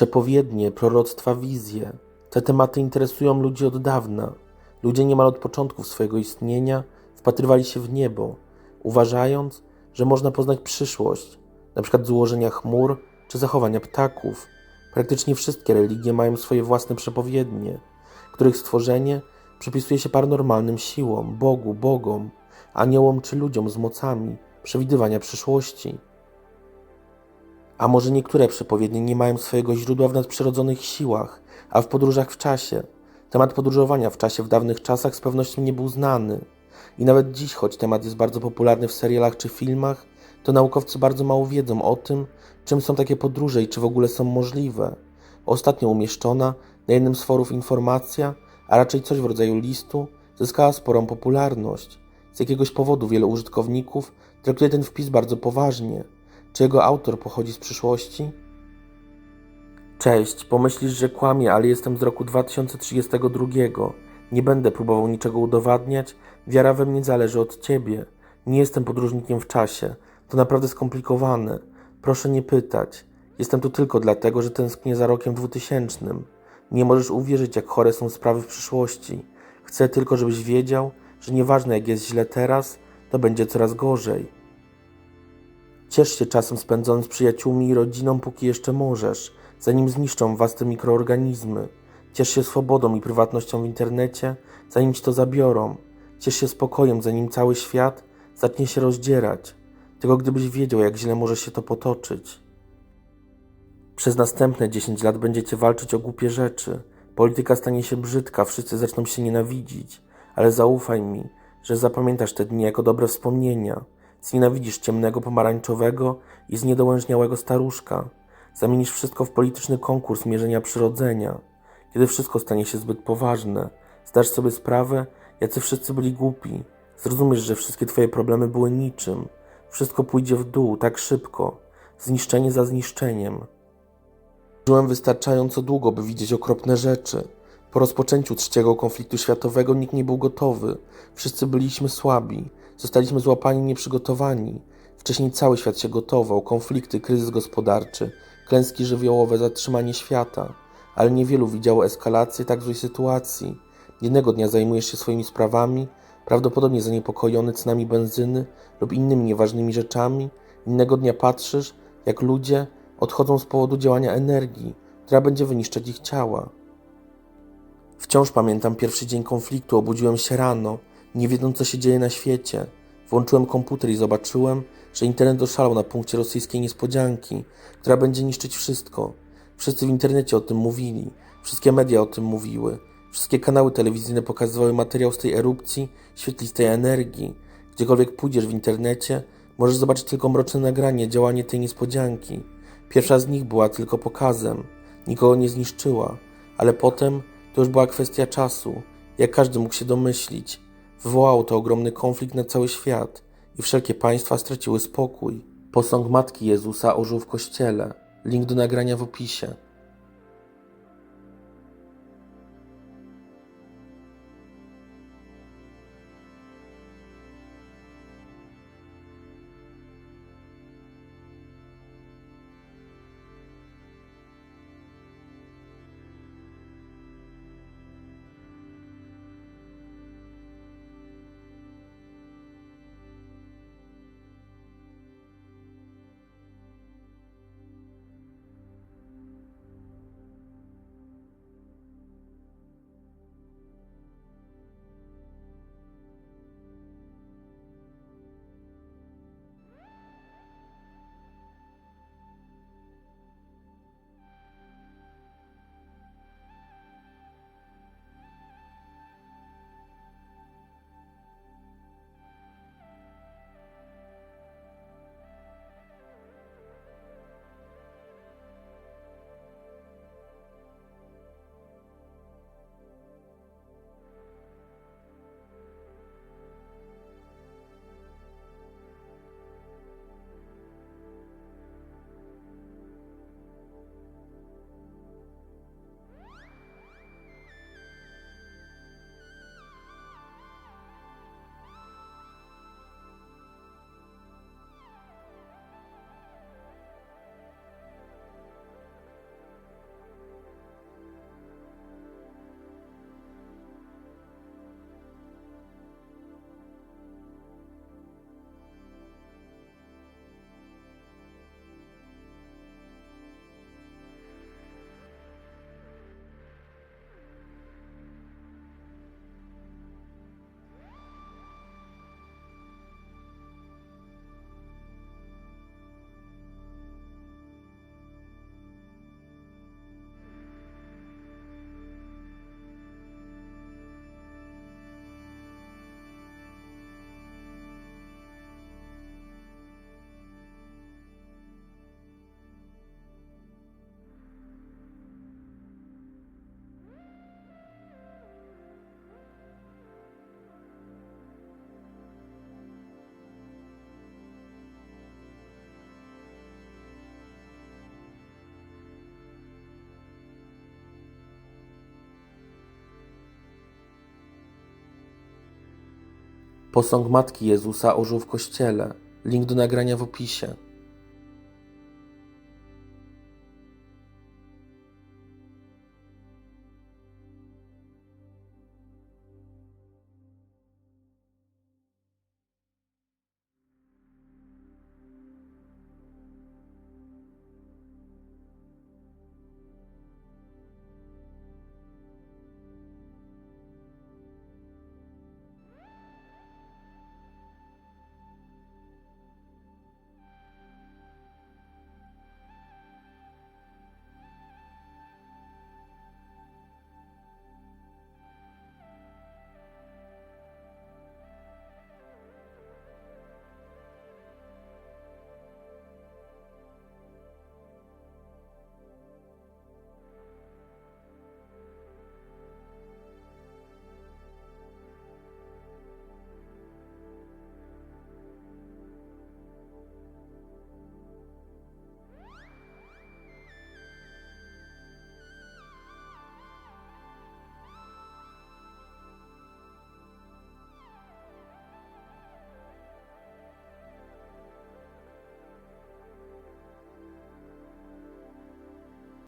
Przepowiednie, proroctwa, wizje. Te tematy interesują ludzi od dawna. Ludzie niemal od początków swojego istnienia wpatrywali się w niebo, uważając, że można poznać przyszłość, na przykład z ułożenia chmur czy zachowania ptaków. Praktycznie wszystkie religie mają swoje własne przepowiednie, których stworzenie przypisuje się paranormalnym siłom, Bogu, Bogom, aniołom czy ludziom z mocami przewidywania przyszłości. A może niektóre przepowiednie nie mają swojego źródła w nadprzyrodzonych siłach, a w podróżach w czasie. Temat podróżowania w czasie w dawnych czasach z pewnością nie był znany. I nawet dziś, choć temat jest bardzo popularny w serialach czy filmach, to naukowcy bardzo mało wiedzą o tym, czym są takie podróże i czy w ogóle są możliwe. Ostatnio umieszczona na jednym z forów informacja, a raczej coś w rodzaju listu, zyskała sporą popularność. Z jakiegoś powodu wielu użytkowników traktuje ten wpis bardzo poważnie. Czy jego autor pochodzi z przyszłości? Cześć, pomyślisz, że kłamie, ale jestem z roku 2032. Nie będę próbował niczego udowadniać, wiara we mnie zależy od ciebie. Nie jestem podróżnikiem w czasie. To naprawdę skomplikowane. Proszę nie pytać. Jestem tu tylko dlatego, że tęsknię za rokiem 2000. Nie możesz uwierzyć, jak chore są sprawy w przyszłości. Chcę tylko, żebyś wiedział, że nieważne jak jest źle teraz, to będzie coraz gorzej. Ciesz się czasem spędzonym z przyjaciółmi i rodziną, póki jeszcze możesz, zanim zniszczą was te mikroorganizmy. Ciesz się swobodą i prywatnością w internecie, zanim ci to zabiorą. Ciesz się spokojem, zanim cały świat zacznie się rozdzierać. Tylko gdybyś wiedział, jak źle może się to potoczyć. Przez następne 10 lat będziecie walczyć o głupie rzeczy. Polityka stanie się brzydka, wszyscy zaczną się nienawidzić. Ale zaufaj mi, że zapamiętasz te dni jako dobre wspomnienia. Znienawidzisz ciemnego pomarańczowego i zniedołężniałego staruszka. Zamienisz wszystko w polityczny konkurs mierzenia przyrodzenia. Kiedy wszystko stanie się zbyt poważne, zdasz sobie sprawę, jacy wszyscy byli głupi. Zrozumiesz, że wszystkie twoje problemy były niczym. Wszystko pójdzie w dół tak szybko, zniszczenie za zniszczeniem. Żyłem wystarczająco długo, by widzieć okropne rzeczy. Po rozpoczęciu trzeciego konfliktu światowego nikt nie był gotowy. Wszyscy byliśmy słabi. Zostaliśmy złapani nieprzygotowani. Wcześniej cały świat się gotował. Konflikty, kryzys gospodarczy, klęski żywiołowe, zatrzymanie świata. Ale niewielu widziało eskalację tak złej sytuacji. Jednego dnia zajmujesz się swoimi sprawami, prawdopodobnie zaniepokojony cenami benzyny lub innymi nieważnymi rzeczami. Innego dnia patrzysz, jak ludzie odchodzą z powodu działania energii, która będzie wyniszczać ich ciała. Wciąż pamiętam pierwszy dzień konfliktu, obudziłem się rano, nie wiedząc co się dzieje na świecie. Włączyłem komputer i zobaczyłem, że internet oszalał na punkcie rosyjskiej niespodzianki, która będzie niszczyć wszystko. Wszyscy w internecie o tym mówili, wszystkie media o tym mówiły, wszystkie kanały telewizyjne pokazywały materiał z tej erupcji, świetlistej energii. Gdziekolwiek pójdziesz w internecie, możesz zobaczyć tylko mroczne nagranie, działanie tej niespodzianki. Pierwsza z nich była tylko pokazem, nikogo nie zniszczyła, ale potem to już była kwestia czasu, jak każdy mógł się domyślić. Wywołało to ogromny konflikt na cały świat i wszelkie państwa straciły spokój. Posąg Matki Jezusa ożył w kościele. Link do nagrania w opisie. Posąg Matki Jezusa ożył w kościele. Link do nagrania w opisie.